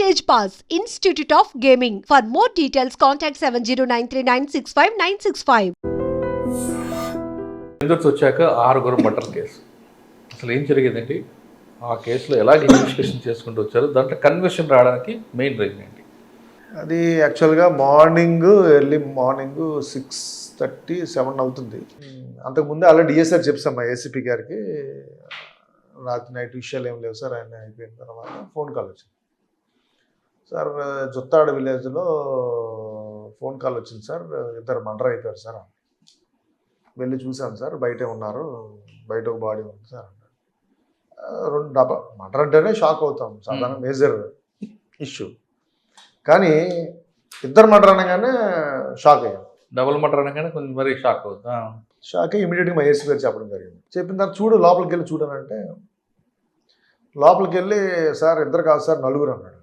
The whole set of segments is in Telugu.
Stage Pass, Institute of Gaming. For more details, contact 709396596. ఎందుకు వచ్చాక ఆరుగురు మర్డర్ కేసు అసలు ఏం జరిగేదండి? ఆ కేసులో ఎలాగ ఇన్వెస్టిగేషన్ చేసుకుంటూ వచ్చారు? దాంట్లో కన్వర్షన్ రావడానికి మెయిన్ రీజన్ ఏంటి? అది యాక్చువల్గా morning early morning six thirty seven అవుతుంది. అంతకుముందు అలా డిఎస్ఆర్ చెప్పాం మా ఏసీపీ గారికి? రాత్రి నైట్ విషయాలు ఏం లేవు సార్ ఆయన అయిపోయిన తర్వాత ఫోన్ కాల్ వచ్చింది. సార్ జుత్తాడు విలేజ్లో ఫోన్ కాల్ వచ్చింది సార్. ఇద్దరు మర్డర్ అయిపోయారు సార్. వెళ్ళి చూశాను సార్. బయటే ఉన్నారు. బయట ఒక బాడీ ఉంది సార్ రెండు డబ్బా మర్డర్ అంటేనే షాక్ అవుతాం. సాధారణ మేజర్ ఇష్యూ. కానీ ఇద్దరు మర్డర్ అనగానే షాక్ అయ్యాం. డబుల్ మర్డర్ అనగానే కొంచెం మరీ షాక్ అవుతుంది షాక్ అయ్యి ఇమీడియట్గా మా ఏసీ గారు చెప్పడం జరిగింది. చెప్పిన తర్వాత చూడు లోపలికి వెళ్ళి చూడనంటే లోపలికి వెళ్ళి సార్ ఇద్దరు కాదు సార్ నలుగురు అన్నాడు.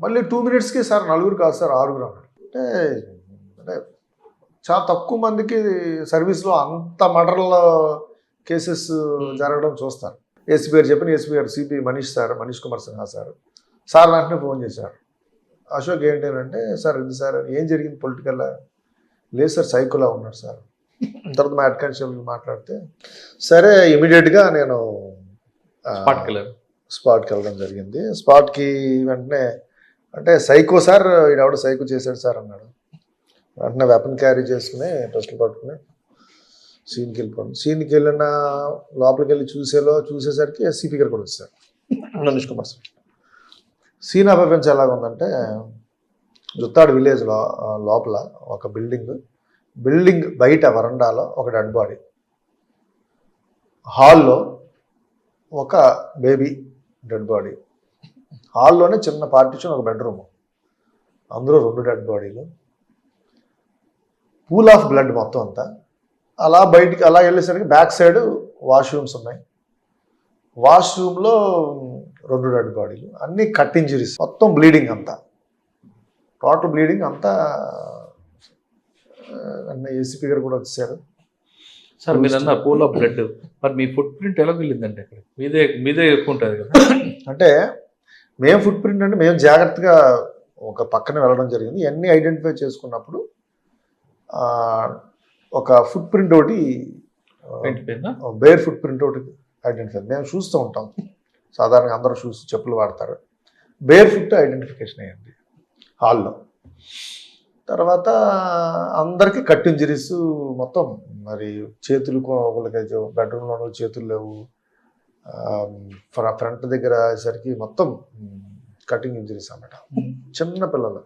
మళ్ళీ టూ మినిట్స్కి సార్ నలుగురు కాదు సార్ ఆరుగురు అన్నాడు అంటే అంటే చాలా తక్కువ మందికి సర్వీస్లో అంత మర్డర్ల కేసెస్ జరగడం చూస్తారు. ఏసీపీ గారు చెప్పిన ఏసీపీ గారు CP Manish sir Manish Kumar Sinha sir. Sir వెంటనే ఫోన్ చేశారు. అశోక్ ఏంటంటే సార్ ఇది సార్ ఏం జరిగింది పొలిటికల్ లేదు సార్ సైకోలా ఉన్నాడు సార్. తర్వాత మా హెడ్ కానిస్టేబుల్ మాట్లాడితే సరే ఇమీడియట్గా నేను ఆ, స్పాట్ కిల్లర్ స్పాట్కి వెళ్ళడం జరిగింది. స్పాట్కి వెంటనే అంటే సైకో సార్ ఈడెవడ సైకో చేశాడు సార్ అన్నాడు. వెంటనే వెపన్ క్యారీ చేసుకుని పిస్టల్ పట్టుకుని సీన్కి వెళ్ళిపోండి సీన్కి వెళ్ళిన లోపలికి వెళ్ళి చూసేలో చూసేసరికి ఎస్సీ ఫిగర్ కూడా వచ్చారు Manish Kumar sir. Scene of offence ఉందంటే జుత్తాడు విలేజ్లో లోపల ఒక బిల్డింగ్ బిల్డింగ్ బయట వరండాలో ఒక డెడ్ బాడీ హాల్లో ఒక బేబీ డెడ్ బాడీ హాల్లోనే చిన్న పార్టీషన్ ఒక బెడ్రూమ్. అందులో రెండు డెడ్ బాడీలు. పూల్ ఆఫ్ బ్లడ్ మొత్తం అంతా. అలా బయటికి అలా వెళ్ళేసరికి బ్యాక్ సైడ్ వాష్రూమ్స్ ఉన్నాయి. వాష్రూమ్లో రెండు డెడ్ బాడీలు. అన్ని కట్ ఇంజరీస్. మొత్తం బ్లీడింగ్ అంతా. టోటల్ బ్లీడింగ్ అంతా ఏసీపీ గారు కూడా వచ్చారు సార్ మీరు అన్న పూల్ ఆఫ్ బ్లడ్ మరి మీ ఫుట్ ప్రింట్ ఎలా వెళ్ళిందండి అక్కడ? మీదే మీదే ఎక్కువ ఉంటుంది కదా. అంటే మేము ఫుట్ ప్రింట్ అంటే మేము జాగ్రత్తగా ఒక పక్కన వెళ్ళడం జరిగింది. ఇవన్నీ ఐడెంటిఫై చేసుకున్నప్పుడు ఒక ఫుట్ ప్రింట్ ఒకటి బేర్ ఫుట్ ప్రింట్ ఒకటి ఐడెంటిఫై మేము చూస్తూ ఉంటాం. సాధారణంగా అందరూ షూస్ చెప్పులు వాడతారు. బేర్ ఫుట్ ఐడెంటిఫికేషన్ అయ్యింది హాల్లో. తర్వాత అందరికీ కట్ ఇంజరీస్ మొత్తం. మరి చేతులు ఒకళ్ళకి బెడ్రూమ్లో చేతులు లేవు. ఫ్రంట్ దగ్గర అయ్యేసరికి మొత్తం కటింగ్ ఇంజరీస్ అన్నమాట. చిన్న పిల్లలు.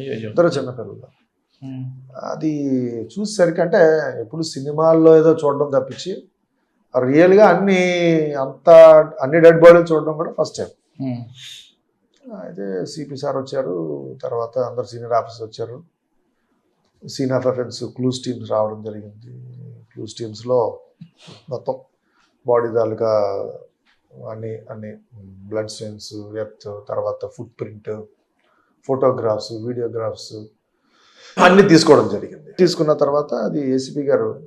ఇద్దరు చిన్న పిల్లలు. అది చూసేసరికి అంటే ఎప్పుడు సినిమాల్లో ఏదో చూడడం తప్పించి రియల్గా అన్ని అంత అన్ని డెడ్ బాడీలు చూడడం కూడా ఫస్ట్ టైం అయితే సిపి సార్ వచ్చారు తర్వాత అందరు సీనియర్ ఆఫీసర్ వచ్చారు. Scene of offence clues teams రావడం జరిగింది. క్లూస్ టీమ్స్లో మొత్తం బాడీ తాలూకా అన్ని అన్ని బ్లడ్ స్టెయిన్స్ ఎర్త్ తర్వాత ఫుట్ ప్రింట్ ఫోటోగ్రాఫ్స్ వీడియోగ్రాఫ్స్ అన్నీ తీసుకోవడం జరిగింది. తీసుకున్న తర్వాత అది ఏసీపీ గారు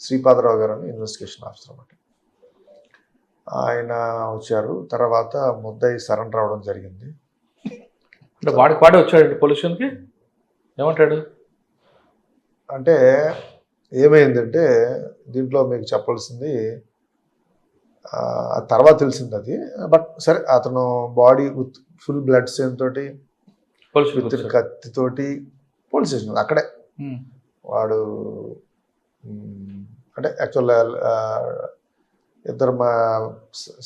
శ్రీపాదరావు గారు అని ఇన్వెస్టిగేషన్ ఆఫీసర్ అన్నమాట. ఆయన వచ్చారు. తర్వాత ముద్దయి సరెండర్ అవ్వడం జరిగింది. అంటే వాడికి వాడే వచ్చాడు పొల్యూషన్కి? ఏమంటాడు? అంటే ఏమైందంటే దీంట్లో మీకు చెప్పాల్సింది తర్వాత తెలిసింది అది. బట్ సరే అతను body with full blood stain తోటి విత్ కత్తితోటి పోలీస్ స్టేషన్ అక్కడే. వాడు మ్, అంటే యాక్చువల్ ఇద్దరు మా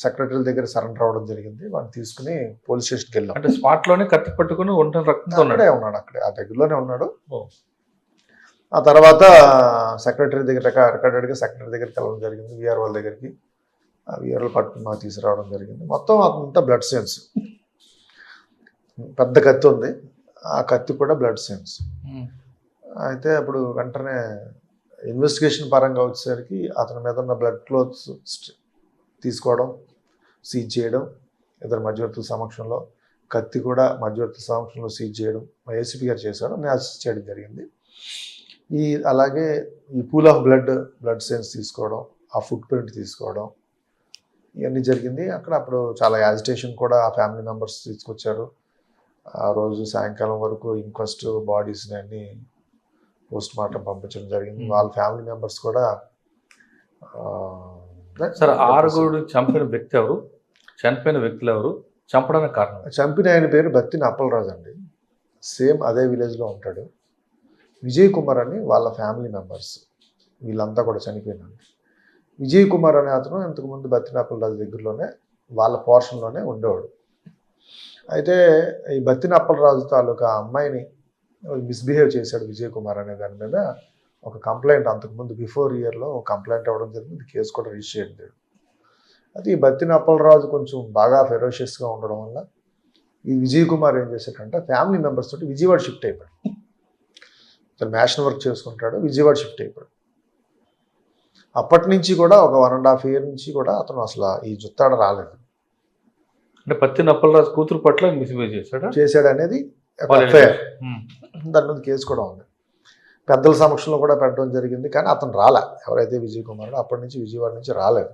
సెక్రటరీ దగ్గర సరెండర్ అవ్వడం జరిగింది. వాడిని తీసుకుని పోలీస్ స్టేషన్కి వెళ్ళాం. అంటే స్పాట్లోనే కత్తి పట్టుకుని ఒంటరి రక్తంతో ఉన్నాడు. అక్కడే ఉన్నాడు అక్కడే ఆ దగ్గరలోనే ఉన్నాడు. ఆ తర్వాత సెక్రటరీ దగ్గర రికార్డెడ్గా సెక్రటరీ దగ్గరికి వెళ్ళడం జరిగింది విఆర్ వాళ్ళ దగ్గరికి. ఆ విఆర్ఓ పట్టుకుని మాకు తీసుకురావడం జరిగింది. మొత్తం అంతా బ్లడ్ సెన్స్ పెద్ద కత్తి ఉంది. ఆ కత్తి కూడా బ్లడ్ సెన్స్ ఉమ్. అయితే అప్పుడు వెంటనే ఇన్వెస్టిగేషన్ పరంగా వచ్చేసరికి అతని మీద ఉన్న బ్లడ్ క్లోత్స్ తీసుకోవడం సీజ్ చేయడం ఇద్దరు మధ్యవర్తుల సమక్షంలో కత్తి కూడా మధ్యవర్తుల సమక్షంలో సీజ్ చేయడం మా ఏసీపీ గారు చేశారు. నేను అసిస్ట్ చేయడం జరిగింది. ఈ అలాగే ఈ pool of blood blood sense తీసుకోవడం ఆ ఫుట్ ప్రింట్ తీసుకోవడం ఇవన్నీ జరిగింది. అక్కడ అప్పుడు చాలా యాజిటేషన్ కూడా ఆ ఫ్యామిలీ మెంబర్స్ తీసుకొచ్చారు. ఆ రోజు సాయంకాలం వరకు ఇంక్వెస్ట్ బాడీస్ని అన్ని పోస్ట్ మార్టం పంపించడం జరిగింది. Hmm. వాళ్ళ ఫ్యామిలీ మెంబర్స్ కూడా సార్ ఆరుగురు చంపిన వ్యక్తి ఎవరు? చనిపోయిన వ్యక్తులు ఎవరు? చంపడానికి కారణం? చంపిన ఆయన పేరు బత్తిన అప్పలరాజు అండి. సేమ్ అదే విలేజ్లో ఉంటాడు. విజయ్ కుమార్ అని వాళ్ళ ఫ్యామిలీ మెంబర్స్ వీళ్ళంతా కూడా చనిపోయినారు. విజయ్ కుమార్ అనే అతను ఇంతకుముందు బత్తిన దగ్గరలోనే వాళ్ళ పోర్షన్లోనే ఉండేవాడు. అయితే ఈ బత్తినప్పలరాజు తాలూకా అమ్మాయిని మిస్బిహేవ్ చేశాడు విజయ్ కుమార్ అనే దాని మీద. ఒక కంప్లైంట్ అంతకుముందు బిఫోర్ ఇయర్లో ఒక కంప్లైంట్ అవ్వడం జరిగింది. కేసు కూడా రిజిస్టర్ చేయడం అది ఈ బత్తినప్పలరాజు కొంచెం బాగా ఫెరోషియస్గా ఉండడం వల్ల ఈ విజయ్ కుమార్ ఏం చేశాడంటే ఫ్యామిలీ మెంబర్స్ తోటి విజయవాడ షిఫ్ట్ అయిపోయాడు. తను మ్యాషన్ వర్క్ చేసుకుంటాడు విజయవాడ షిఫ్ట్ అయిపోయాడు. అప్పటి నుంచి కూడా ఒక వన్ అండ్ హాఫ్ ఇయర్ నుంచి కూడా అతను అసలు ఈ జుత్తాడ రాలేదు. అంటే పత్తి నప్పలరాజు కూతురు పట్ల మిస్బిహేవ్ చేశాడా? చేశాడు అనేది. దాని మీద కేసు కూడా ఉంది. పెద్దల సమక్షంలో కూడా పెట్టడం జరిగింది కానీ అతను రాలే. ఎవరైతే విజయ్ కుమార్ అప్పటి నుంచి విజయవాడ నుంచి రాలేదు.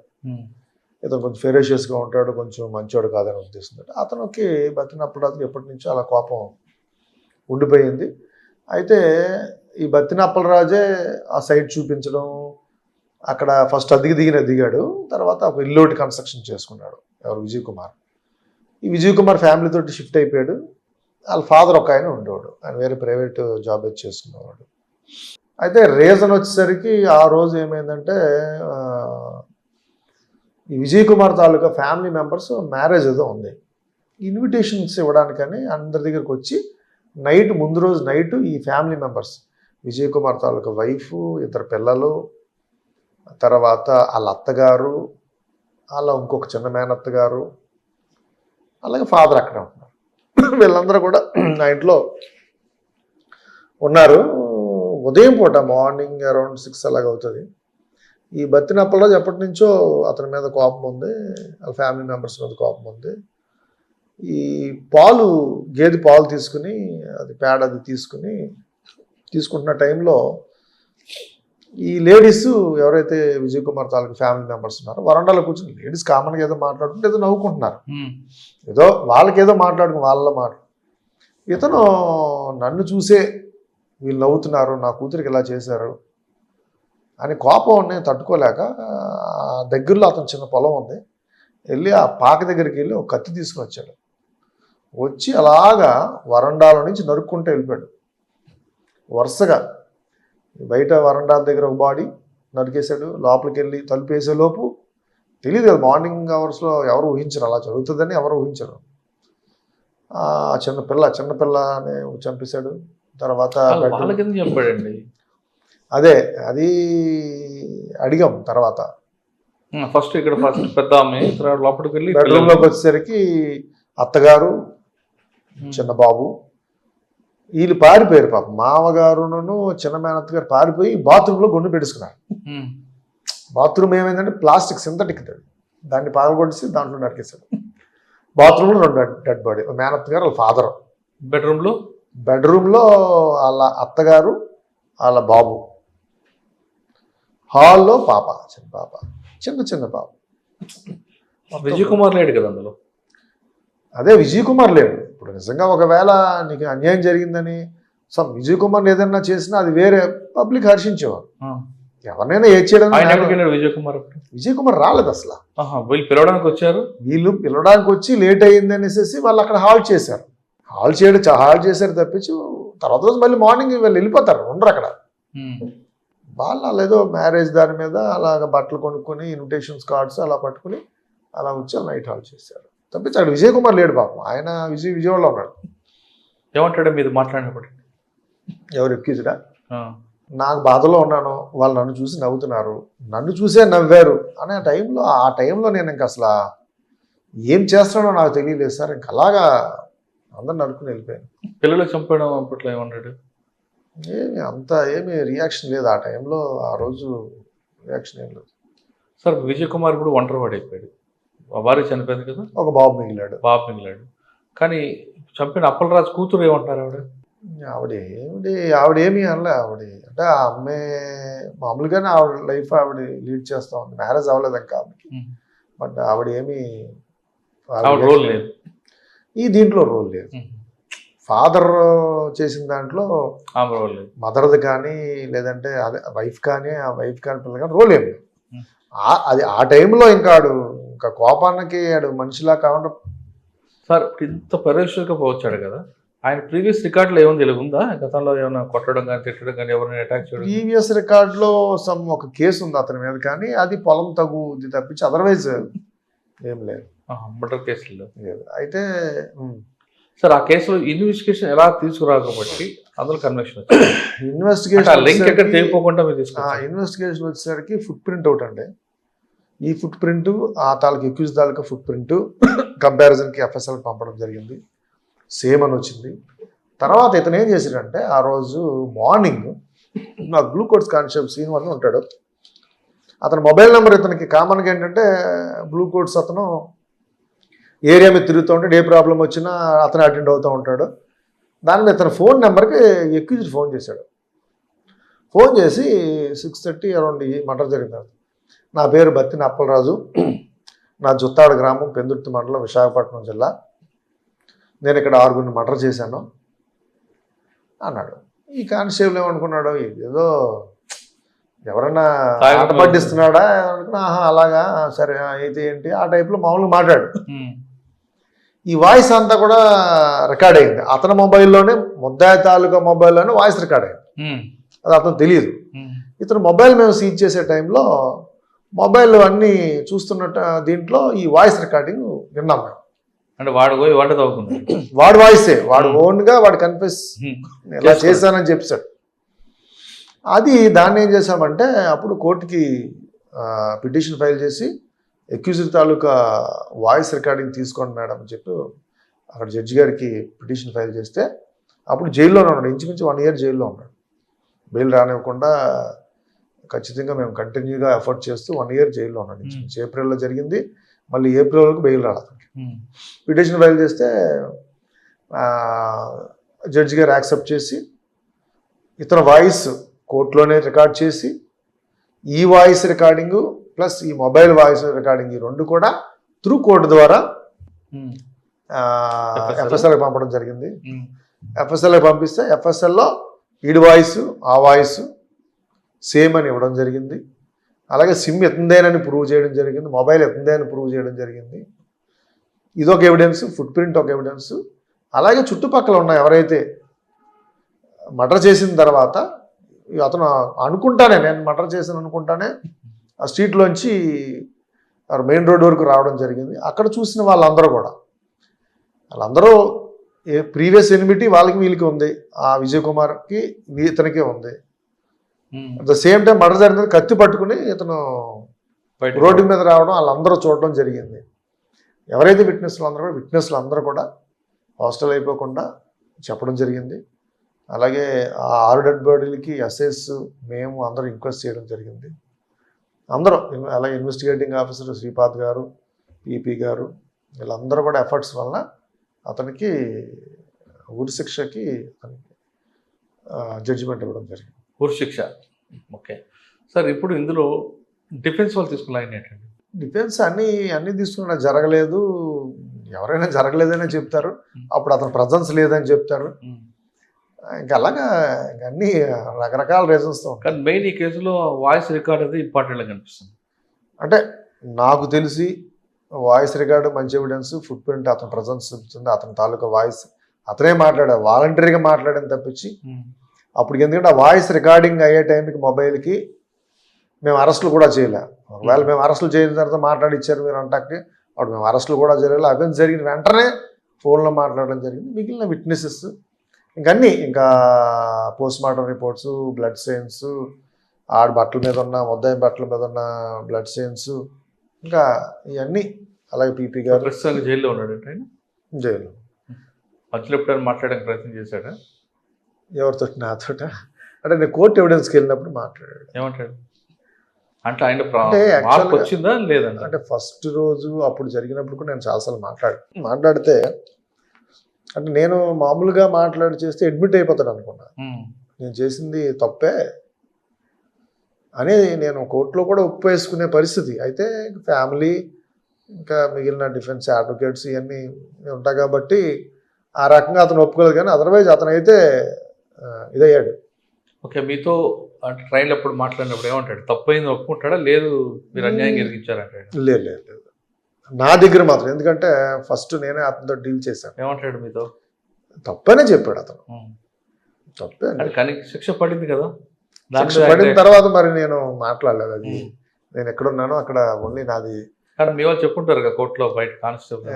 ఇతను కొంచెం ఫెరోషియస్గా ఉంటాడు కొంచెం మంచోడు కాదని ఉద్దేశం అతనికి బతినప్పుడు అతను ఎప్పటి నుంచో అలా కోపం ఉండిపోయింది. అయితే ఈ బత్తినప్పలరాజే ఆ సైట్ చూపించడం అక్కడ ఫస్ట్ అదిగి దిగిన దిగాడు. తర్వాత ఒక ఇల్లోటి కన్స్ట్రక్షన్ చేసుకున్నాడు ఎవరు? విజయ్ కుమార్. ఈ విజయ్ కుమార్ ఫ్యామిలీ తోటి షిఫ్ట్ అయిపోయాడు. వాళ్ళ ఫాదర్ ఒక ఆయన ఉండేవాడు. ఆయన వేరే ప్రైవేట్ జాబ్ చేసుకునేవాడు. అయితే రీజన్ వచ్చేసరికి ఆ రోజు ఏమైందంటే ఈ విజయ్ కుమార్ తాలూకా ఫ్యామిలీ మెంబర్స్ మ్యారేజ్ ఏదో ఉంది. ఇన్విటేషన్స్ ఇవ్వడానికని అందరి దగ్గరికి వచ్చి నైట్ ముందు రోజు నైట్ ఈ ఫ్యామిలీ మెంబర్స్ విజయ్ కుమార్ తాలూకా వైఫ్ ఇద్దరు పిల్లలు తర్వాత వాళ్ళ అత్తగారు వాళ్ళ ఇంకొక చిన్న మేనత్త గారు అలాగే ఫాదర్ అక్కడ ఉన్నారు. వీళ్ళందరూ కూడా నా ఇంట్లో ఉన్నారు. ఉదయం పూట మార్నింగ్ అరౌండ్ సిక్స్ అలాగ అవుతుంది. ఈ బత్తినప్పలో ఎప్పటి నుంచో అతని మీద కోపం ఉంది వాళ్ళ ఫ్యామిలీ మెంబర్స్ మీద కోపం ఉంది. ఈ పాలు గేదె పాలు తీసుకుని అది పేడ అది తీసుకుని తీసుకుంటున్న టైంలో ఈ లేడీస్ ఎవరైతే విజయ్ కుమార్ తాలూకు ఫ్యామిలీ మెంబర్స్ ఉన్నారో వరండాలో కూర్చుని లేడీస్ కామన్గా ఏదో మాట్లాడుకుంటే ఏదో నవ్వుకుంటున్నారు. ఏదో వాళ్ళకి ఏదో మాట్లాడుకు వాళ్ళ మాట ఇతను నన్ను చూసే వీళ్ళు నవ్వుతున్నారు నా కూతురికి ఇలా చేశారు అని కోపం నేను తట్టుకోలేక దగ్గరలో అతను చిన్న పొలం ఉంది. వెళ్ళి ఆ పాక దగ్గరికి వెళ్ళి ఒక కత్తి తీసుకుని వచ్చాడు వచ్చి అలాగా వరండాల నుంచి నరుక్కుంటూ వెళ్ళిపోయాడు. వరుసగా బయట వరండాల దగ్గర ఒక బాడీ నరికేశాడు లోపలికి వెళ్ళి తలుపు వేసే లోపు తెలియదు కదా మార్నింగ్ అవర్స్లో ఎవరు ఊహించరు అలా జరుగుతుందని ఎవరు ఊహించరు. ఆ చిన్న పిల్ల చిన్న పిల్లని చంపేశాడు. తర్వాత చంపాడండి అదే అది అడిగాం తర్వాత. ఫస్ట్ ఇక్కడ ఫస్ట్ పెద్ద ఆమె లోపలికి వెళ్ళి బెడ్రూమ్లోకి వచ్చేసరికి అత్తగారు. చిన్న బాబు వీళ్ళు పారిపోయారు పాప. మామగారును చిన్న మేనత్త గారు పారిపోయి బాత్రూంలో గుండు పెట్టుకున్నారు. బాత్రూమ్ ఏమైందంటే ప్లాస్టిక్ సింథటిక్ దాన్ని పగలగొట్టేసి దాంట్లో నరికేశాడు బాత్రూంలో రెండు డెడ్ బాడీ. మేనత్త గారు వాళ్ళ ఫాదర్. బెడ్రూమ్లో బెడ్రూమ్లో వాళ్ళ అత్తగారు వాళ్ళ బాబు. హాల్లో పాప చిన్న పాప. చిన్న చిన్న పాప. విజయ్ కుమార్ లేడు కదా అందులో? అదే విజయ్ కుమార్ లేడు. ఇప్పుడు నిజంగా ఒకవేళ నీకు అన్యాయం జరిగిందని సమ్ విజయ్ కుమార్ ఏదన్నా చేసినా అది వేరే పబ్లిక్ హర్షించేవారు. ఎవరినైనా ఏ చేయడం విజయ్ కుమార్? విజయ్ కుమార్ రాలేదు అసలు. వీళ్ళు పిలవడానికి వచ్చారు? వీళ్ళు పిలవడానికి వచ్చి లేట్ అయ్యింది అనేసి వాళ్ళు అక్కడ హాల్ చేశారు. హాల్ చేయడం చా- హాల్ చేశారు తప్పించి తర్వాత రోజు మళ్ళీ మార్నింగ్ వీళ్ళు వెళ్ళిపోతారు ఉండరు అక్కడ. వాళ్ళు అలా ఏదో మ్యారేజ్ దాని మీద అలాగ బట్టలు కొనుక్కొని ఇన్విటేషన్స్ కార్డ్స్ అలా పట్టుకుని అలా వచ్చి నైట్ హాల్ చేశారు. తప్పించి అక్కడ విజయ్ కుమార్ లేడు పాపం. ఆయన విజయ్ విజయవాడలో ఉన్నాడు. ఏమంటాడు మీరు మాట్లాడినప్పుడు ఎవరు ఎక్కించడా. నాకు బాధలో ఉన్నాను. వాళ్ళు నన్ను చూసి నవ్వుతున్నారు. నన్ను చూసే నవ్వారు. అనే టైంలో ఆ టైంలో నేను ఇంక అసలు ఏం చేస్తున్నానో నాకు తెలియలేదు సార్. ఇంక అలాగా అందరు నరుకుని వెళ్ళిపోయాను. పిల్లలు చంపడం అప్పట్లో ఏమన్నాడు? ఏమి అంత ఏమి రియాక్షన్ లేదు. ఆ టైంలో ఆ రోజు రియాక్షన్ ఏం లేదు. సార్ విజయ్ కుమార్ ఇప్పుడు ఒంటరి వాడైపోయాడు ఆ భార్య చనిపోయింది కదా? ఒక బాబు మిగిలాడు. బాబు మిగిలాడు. కానీ చంపిన అప్పలరాజు కూతురు ఏమంటారు ఆవిడ? ఆవిడ ఏమిటి? ఆవిడ ఏమి అనలే ఆవిడ. అంటే ఆ అమ్మాయి మామూలుగానే ఆవిడ లైఫ్ ఆవిడ లీడ్ చేస్తూ ఉంది. మ్యారేజ్ అవ్వలేదు ఇంకా ఆవిడకి. బట్ ఆవిడ ఏమి రోల్ లేదు. ఈ దీంట్లో రోల్ లేదు. ఫాదర్ చేసిన దాంట్లో ఆమె రోల్ లేదు. మదర్ది కానీ లేదంటే అదే వైఫ్ కానీ ఆ వైఫ్ కానీ పిల్లలు కానీ రోల్ ఏం లేదు. ఆ- అది ఆ టైంలో ఇంకా ఆడు ఇంకా కోపానికి ఆడు మనిషిలా కాకుండా సార్ ఇంత పరేషన్గా వచ్చాడు కదా. ఆయన ప్రీవియస్ రికార్డులో ఏమైనా తెలివి ఉందా గతంలో ఏమైనా కొట్టడం కానీ తిట్టడం కానీ ఎవరైనా అటాక్ చేయడం? ప్రీవియస్ రికార్డులో సమ్ ఒక కేసు ఉంది అతని మీద కానీ అది పొలం తగు ఇది తప్పించి అదర్వైజ్ ఏం లేదు. మర్డర్ కేసులో లేదు. అయితే సార్ ఆ కేసులో ఇన్వెస్టిగేషన్ ఎలా తీసుకురాకపోతే అందులో కన్వెక్షన్ ఇన్వెస్టిగేషన్ లింక్ ఎక్కడ తీసుకొచ్చారు? ఇన్వెస్టిగేషన్ వచ్చేసరికి ఫుట్ ప్రింట్ ఒకటి అండి. ఈ ఫుట్ ప్రింట్ ఆ తాలకు ఎక్యూజ్ తాలూకా ఫుట్ ప్రింట్ కంపారిజన్కి ఎఫ్ఎస్ఎల్ పంపడం జరిగింది. సేమ్ అని వచ్చింది. తర్వాత ఇతను ఏం చేశాడంటే ఆ రోజు మార్నింగ్ నా గ్లూకోజ్ కాన్షియప్ సీన్ అని ఉంటాడు. అతని మొబైల్ నెంబర్ ఇతనికి కామన్గా ఏంటంటే గ్లూకోడ్స్ అతను ఏరియా మీద తిరుగుతూ ఉంటాడు. ఏ ప్రాబ్లం వచ్చినా అతను అటెండ్ అవుతూ ఉంటాడు. దాని మీద ఇతని ఫోన్ నెంబర్కి ఎక్యూజ్డ్ ఫోన్ చేశాడు. ఫోన్ చేసి సిక్స్ థర్టీ అరౌండ్ ఈ మర్డర్ జరిగింది. నా పేరు బత్తిన అప్పలరాజు నా జుత్తాడు గ్రామం పెందుర్తి మండలం విశాఖపట్నం జిల్లా. నేను ఇక్కడ ఆరుగురిని మర్డర్ చేశాను అన్నాడు. ఈ కానిస్టేబుల్ ఏమనుకున్నాడు? ఏదో ఎవరన్నా ఆట పట్టిస్తున్నాడా? అనుకున్నా ఆహా అలాగా సరే అయితే ఏంటి? ఆ టైప్లో మామూలుగా మాట్లాడు. ఈ వాయిస్ అంతా కూడా రికార్డ్ అయింది. అతని మొబైల్లోనే ముద్దాయి తాలూకా మొబైల్లోనే వాయిస్ రికార్డ్ అయింది. అది అతను తెలియదు. ఇతను మొబైల్ మేము సీజ్ చేసే టైంలో మొబైల్ అన్నీ చూస్తున్నట్టు దీంట్లో ఈ వాయిస్ రికార్డింగ్ విన్నాం మేము. అంటే వాడు పోయి వంట తవ్వుకున్నాడు వాడు వాయిసే వాడు ఓన్గా వాడు కన్ఫెస్. ఉమ్. ఇలా చేశానని చెప్పాడు. అది దాన్ని ఏం చేశామంటే అప్పుడు కోర్టుకి పిటిషన్ ఫైల్ చేసి ఎక్యూజ్డ్ తాలూకా వాయిస్ రికార్డింగ్ తీసుకోండి మేడం అని చెప్పి అక్కడ జడ్జి గారికి పిటిషన్ ఫైల్ చేస్తే అప్పుడు జైల్లోనే ఉన్నాడు. ఇంచుమించు వన్ ఇయర్ జైల్లో ఉన్నాడు. బెయిల్ రానివ్వకుండా ఖచ్చితంగా మేము కంటిన్యూగా ఎఫర్ట్ చేస్తూ వన్ ఇయర్ జైల్లో ఉన్నాడు ఇంచుమించు ఏప్రిల్లో జరిగింది మళ్ళీ ఏప్రిల్ వరకు బెయిల్ రాలేదు ఉమ్. పిటిషన్ ఫైల్ చేస్తే జడ్జి గారు యాక్సెప్ట్ చేసి ఇతని వాయిస్ కోర్టులోనే రికార్డ్ చేసి ఈ వాయిస్ రికార్డింగ్ ప్లస్ ఈ మొబైల్ వాయిస్ రికార్డింగ్ ఈ రెండు కూడా త్రూ కోర్టు ద్వారా. FSL? ఎఫ్ఎస్ఎల్కి పంపడం జరిగింది. ఎఫ్ఎస్ఎల్కి పంపిస్తే ఎఫ్ఎస్ఎల్లో ఈడి వాయిస్ ఆ వాయిస్ సేమ్ అని ఇవ్వడం జరిగింది. అలాగే సిమ్ ఎత్తుందేనని ప్రూవ్ చేయడం జరిగింది. మొబైల్ ఎత్తుందేనని ప్రూవ్ చేయడం జరిగింది. ఇదొక ఎవిడెన్స్ ఫుట్ ప్రింట్ ఒక ఎవిడెన్స్ అలాగే చుట్టుపక్కల ఉన్న ఎవరైతే మర్డర్ చేసిన తర్వాత అతను అనుకుంటానే నేను మర్డర్ చేసిన అనుకుంటానే ఆ స్ట్రీట్లోంచి మెయిన్ రోడ్ వరకు రావడం జరిగింది. అక్కడ చూసిన వాళ్ళందరూ కూడా. వాళ్ళందరూ ఏ ప్రీవియస్ ఎనిమిటీ వాళ్ళకి వీళ్ళకి ఉంది. ఆ విజయ్ కుమార్కి వీ- ఉంది. At the same time murder జరిగిన కత్తి పట్టుకుని ఇతను రోడ్డు మీద రావడం వాళ్ళందరూ చూడడం జరిగింది. ఎవరైతే విట్నెస్లు అందరూ కూడా విట్నెస్లు అందరూ కూడా హాస్టల్ అయిపోకుండా చెప్పడం జరిగింది. అలాగే ఆ ఆరు డెడ్ బాడీలకి ఎస్ఎస్ మేము అందరూ ఇంక్వెస్ట్ చేయడం జరిగింది. అందరూ అలాగే ఇన్వెస్టిగేటింగ్ ఆఫీసర్ శ్రీపాద్ గారు పీపీ గారు వీళ్ళందరూ కూడా ఎఫర్ట్స్ వలన అతనికి ఉరి శిక్షకి అతనికి జడ్జిమెంట్ ఇవ్వడం జరిగింది. ఉరి శిక్ష ఓకే. సార్ ఇప్పుడు ఇందులో డిఫెన్స్ వాళ్ళు తీసుకున్న లైన్ ఏంటండి? డిఫెన్స్ అన్ని అన్ని తీసుకున్నా జరగలేదు. ఎవరైనా జరగలేదనే చెప్తారు. అప్పుడు అతను ప్రజెన్స్ లేదని చెప్తారు. ఇంకా అలాగా ఇంకా అన్ని రకరకాల రీజన్స్తో కానీ మెయిన్ ఈ కేసులో వాయిస్ రికార్డ్ అనేది ఇంపార్టెంట్గా కనిపిస్తుంది. అంటే నాకు తెలిసి వాయిస్ రికార్డు మంచి ఎవిడెన్స్ ఫుట్ ప్రింట్ అతని ప్రజెన్స్ చెప్తుంది అతని తాలూకా వాయిస్ అతనే మాట్లాడాడు వాలంటరీగా మాట్లాడని తప్పించి. అప్పుడు ఎందుకంటే ఆ వాయిస్ రికార్డింగ్ అయ్యే టైంకి మొబైల్కి మేము అరెస్టులు కూడా చేయలే. ఒకవేళ మేము అరెస్టులు చేయని తర్వాత మాట్లాడిచ్చారు మీరు అంటాకి అప్పుడు మేము అరెస్టులు కూడా చేయలేదు అవేం జరిగిన వెంటనే ఫోన్లో మాట్లాడడం జరిగింది. మిగిలిన విట్నెసెస్ ఇంకన్నీ. ఇంకా post mortem reports blood signs ఆడ బట్టల మీద ఉన్న ముద్దాయి బట్టల మీద ఉన్న బ్లడ్ సైన్స్ ఇంకా ఇవన్నీ. అలాగే పీపీ గారు. ప్రస్తుతానికి జైల్లో ఉన్నాడు ఆయన? జైలు మధ్యలో ఎప్పుడైనా మాట్లాడడానికి ప్రయత్నం చేశాడా? ఎవరితో నాతోట అంటే నేను కోర్టు ఎవిడెన్స్కి వెళ్ళినప్పుడు మాట్లాడాడు. ఏమంటాడు? అంటే ఆయన మార్పు వచ్చిందా లేదంట అంటే ఫస్ట్ రోజు అప్పుడు జరిగినప్పుడు కూడా నేను చాలాసార్లు మాట్లాడు మాట్లాడితే అంటే నేను మామూలుగా మాట్లాడి చేస్తే అడ్మిట్ అయిపోతాడు అనుకున్నా. నేను చేసింది తప్పే అని నేను కోర్టులో కూడా ఒప్పు వేసుకునే పరిస్థితి. అయితే ఫ్యామిలీ ఇంకా మిగిలిన డిఫెన్స్ అడ్వకేట్స్ ఇవన్నీ ఉంటాయి కాబట్టి ఆ రకంగా అతను ఒప్పుకోలేదు కానీ అదర్వైజ్ అతనైతే ఇదయ్యాడు. ఓకే మీతో ట్రైన్లో ఎప్పుడు మాట్లాడినప్పుడు ఏమంటాడు? తప్పైంది ఒప్పుకుంటాడా? లేదు మీరు అన్యాయం జరిగించారంటాడు. లేదు లేదు లేదు. నా దగ్గర మాత్రం ఎందుకంటే ఫస్ట్ నేనే అతనితో డీల్ చేశాను. ఏమంటాడు మీతో? తప్పనే చెప్పాడు అతను. తప్పే కానీ శిక్ష పడింది కదా? శిక్ష పడిన తర్వాత మరి నేను మాట్లాడలేదు అది. నేను ఎక్కడున్నానో అక్కడ ఓన్లీ నాది. కానీ మీ వాళ్ళు చెప్పుంటారు కదా కోర్టులో బయట కానిస్టేబుల్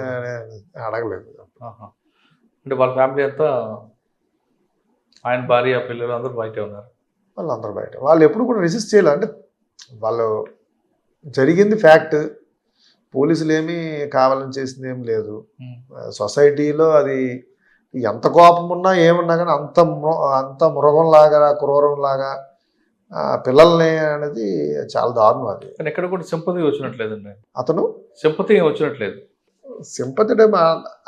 అడగలేదు. అంటే వాళ్ళ ఫ్యామిలీ అంతా ఆయన భార్య పిల్లలు అందరూ బయటే ఉన్నారు. వాళ్ళందరూ బయట. వాళ్ళు ఎప్పుడు కూడా రెసిస్ట్ చేయాలి. అంటే వాళ్ళు జరిగింది ఫ్యాక్ట్ పోలీసులు ఏమీ కావాలని చేసింది ఏం లేదు. సొసైటీలో అది ఎంత కోపం ఉన్నా ఏమున్నా కానీ అంత అంత మృగంలాగా క్రూరంలాగా పిల్లల్ని అనేది చాలా దారుణం అది. కానీ ఎక్కడ కూడా సింపతి వచ్చినట్లేదండి. అతను? సింపతి వచ్చినట్లేదు. సింపతి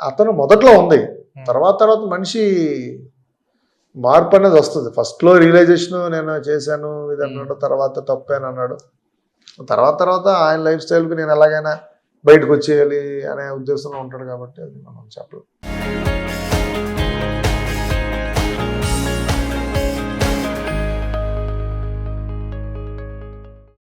అతను మొదట్లో ఉంది. తర్వాత తర్వాత మనిషి మార్పు అనేది వస్తుంది. ఫస్ట్లో రియలైజేషన్ నేను చేశాను ఇది అన్నాడు తర్వాత తప్పేని అన్నాడు. తర్వాత తర్వాత ఆయన లైఫ్ స్టైల్కి నేను ఎలాగైనా బయటకు వచ్చేయాలి అనే ఉద్దేశంలో ఉంటాడు కాబట్టి అది మనం చెప్పలేం.